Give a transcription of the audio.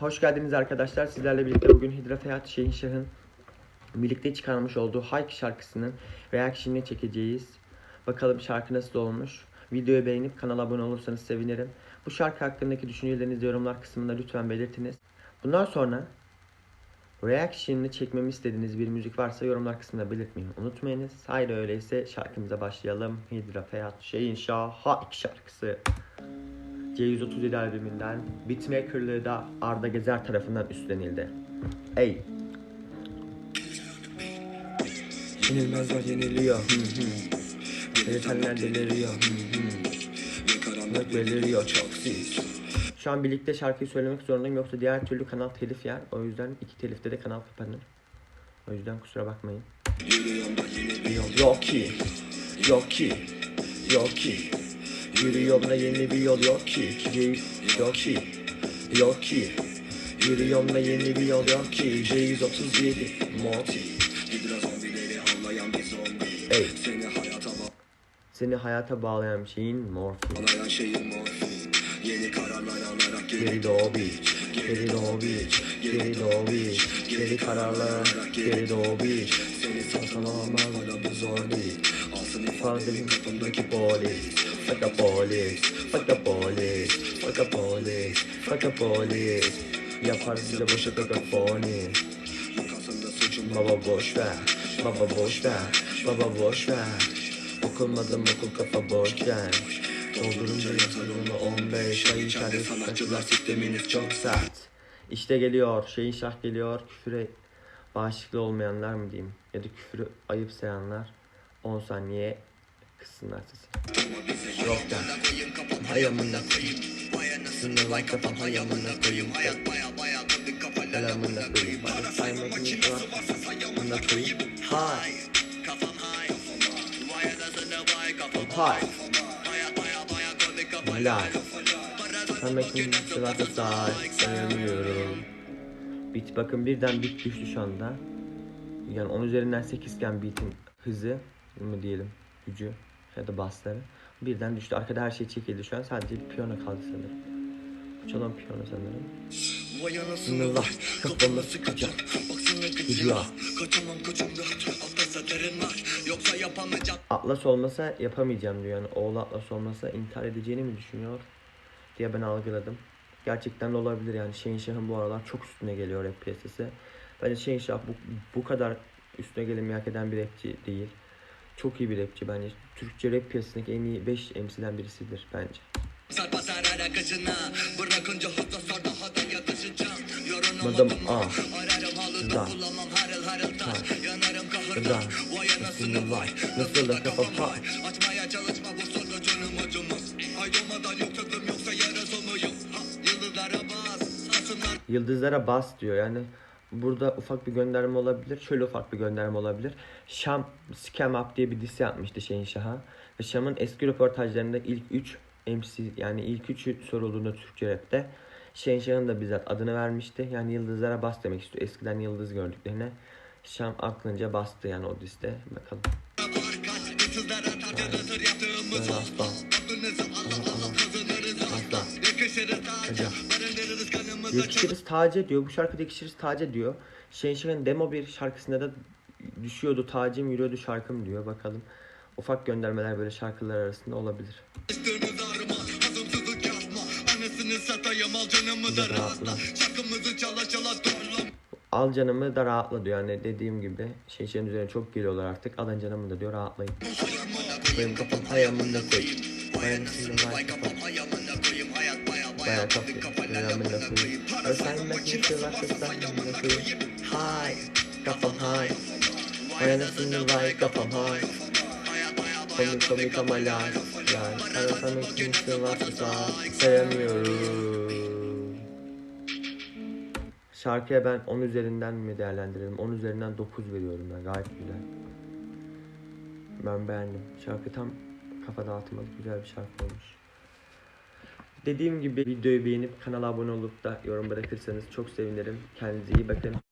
Hoş geldiniz arkadaşlar. Sizlerle birlikte bugün Hidrafeyat Şeyhin Şah'ın birlikte çıkarmış olduğu Hike şarkısının reaction'ını çekeceğiz. Bakalım şarkı nasıl olmuş. Videoyu beğenip kanala abone olursanız sevinirim. Bu şarkı hakkındaki düşüncelerinizi yorumlar kısmında lütfen belirtiniz. Bundan sonra reaction'ını çekmemi istediğiniz bir müzik varsa yorumlar kısmında belirtmeyi unutmayınız. Haydi öyleyse şarkımıza başlayalım. Hidrafeyat Şeyhin Şah Hike şarkısı. C137 albümünden Beatmaker'lığı da Arda Gezer tarafından üstlenildi. Ey! Yenilmez var yeniliyor. Delitenler deliriyor. Karanlık beliriyor çok sis. Şu an birlikte şarkıyı söylemek zorundayım yoksa diğer türlü kanal telif yer. O yüzden iki telifte de kanal kapanır. O yüzden kusura bakmayın. Yok ki, yok ki, yok ki. Yürü yoluna yeni bir yol yok ki. J yok ki. Yok ki. Yürü yoluna yeni bir yol yok ki. J137 Morty Ey Seni hayata Seni hayata bağlayan şeyin morfin bağlayan şeyin morfin Yeni kararlar alarak geri doğu Geri doğu Geri doğu Geri kararlar Geri doğu Seni satın almak bana bu zor değil Alsın Fazlalın kapındaki polis Fuck a polis Fuck a polis Fuck a polis Fuck a polis Yapar bize boşa Yakasında suçum Baba boş ver, baba boş ver, baba boş ver. Okulmadım okul kafa boş ver. Doldurunca yatırımı 15 ay içeride sanatçılar sisteminiz çok sert. İşte geliyor, şeyin şah geliyor, küfüre bağışıklı olmayanlar mı diyeyim ya da küfürü ayıp sayanlar 10 saniye kıssınlar sesini. Rock'tan hay amına koyayım. Sınır like kafam hay amına koyayım. Hayat baya baya tadı kafa hay amına koyayım. Bana saymadığın için var amına koyayım. Hay. Kafam hay Vay anasını vay kafam Hay. Hayat baya baya tadı kafa Helal. Samet'in sıratı sahip sayamıyorum. Bit bakın birden bit düştü şu anda. Yani 10 üzerinden 8 iken bitin hızı mı diyelim gücü ya da basları birden düştü. Arkada her şey çekildi şu an sadece bir piyano kaldı sanırım. Çalan piyano sanırım. Sınırlar kafamda sıkacak. Yapamayacak Atlas olmasa yapamayacağım diyor. Yani oğlu Atlas olmasa intihar edeceğini mi düşünüyor diye ben algıladım. Gerçekten de olabilir yani Şeyin Şah'ın bu aralar çok üstüne geliyor rap piyasası. Bence Şeyin Şah bu, bu kadar üstüne gelmeyi hak eden bir rapçi değil. Çok iyi bir rapçi bence. Türkçe rap piyasasındaki en iyi 5 MC'den birisidir bence. Yorulamadım A. Da. da Da. kahırdan Vay Nasıl da kafam vay Açmaya çalışma bu sonu canım acımaz Ay olmadan yok tadım yoksa yarası mıyım Ha, Yıldızlara bas Asımlar Yıldızlara bas diyor yani burada ufak bir gönderme olabilir. Şöyle ufak bir gönderme olabilir. Şam Scam Up diye bir dizi yapmıştı Şeyin Şah'a. Ve Şam'ın eski röportajlarında ilk 3 MC yani ilk 3'ü sorulduğunda Türkçe rapte Şeyin Şah'ın da bizzat adını vermişti. Yani yıldızlara bas demek istiyor. Eskiden yıldız gördüklerine Şam aklınca bastı yani o dizide. Bakalım. Kaç Kızlara tartılır yaptığımız aslan. Aklınızı Allah Allah kazanırız asla Yakışırız taca. Barındırırız kanımızı Yakışırız tace diyor. Bu şarkıda yakışırız tace diyor. Şeyin Şah'ın demo bir şarkısında da düşüyordu tacım yürüyordu şarkım diyor. Bakalım ufak göndermeler böyle şarkılar arasında olabilir. Üstümüz ağrıma Hazımsızlık yapma Anasını satayım al canımı da rahatla Şarkımızı çala çala Al canımı da rahatla diyor. Yani dediğim gibi şeyin üzerine çok geliyorlar artık. Alın canımı da diyor rahatlayın. Benim kafam ayağımın da koyayım. Ayağımın Vay kafam ayağımına koyayım Hayat baya baya Bayağı tadı kafayı kafalar ayağımın da amına koyayım koyayım. Para Sen saymak bakayım kim kırlar varsa kızlar sayamına amına koyayım koyayım. Hay kafam hay. Anasını vay kafam hay. Komik komik ama lay. Sana sana kimse varsa say- sayamıyorum. Şarkıya ben 10 üzerinden mi değerlendiririm? 10 üzerinden 9 veriyorum ben. Gayet güzel. Ben beğendim. Şarkı tam kafa dağıtmalı güzel bir şarkı olmuş. Dediğim gibi videoyu beğenip kanala abone olup da yorum bırakırsanız çok sevinirim. Kendinize iyi bakın.